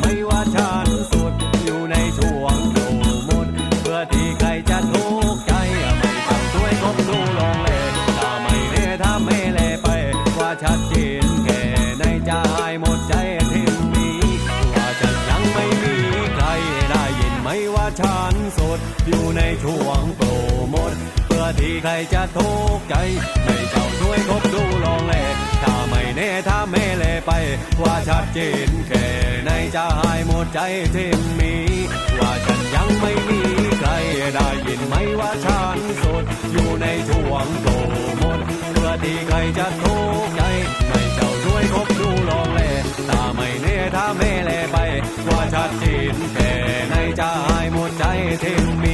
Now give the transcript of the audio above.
ไม่ว่าฉันสุดอยู่ในช่วงโนมดเพื่อที่ใครจะทุกข์ใจไม่ต้องช่วยกบดูงเลถ้าไม่เลถ้าไม่เลไป ว่าชัดเจนแค่ในใจหมดใจทิ้งนี้ว่าฉัยังไม่มีใครได้ยินไหมว่าฉันสุดอยู่ในช่วงโปมทเพื่อที่ใครจะทุกข์ใจไม่ต้องกบดู เมเลไป ว่าชัดเจนแค่ในจะหายหมดใจเทมมี ว่าฉันยังไม่มีใครได้ยินไหมว่าฉันสด อยู่ในช่วงโตมนเพื่อที่ใครจะทุกใจ ไม่เจ้าช่วยคบดูลองเลตาไม่เน่ถ้าเม่เลไป ว่าชัดเจนแค่ในจะหายหมดใจเทมมี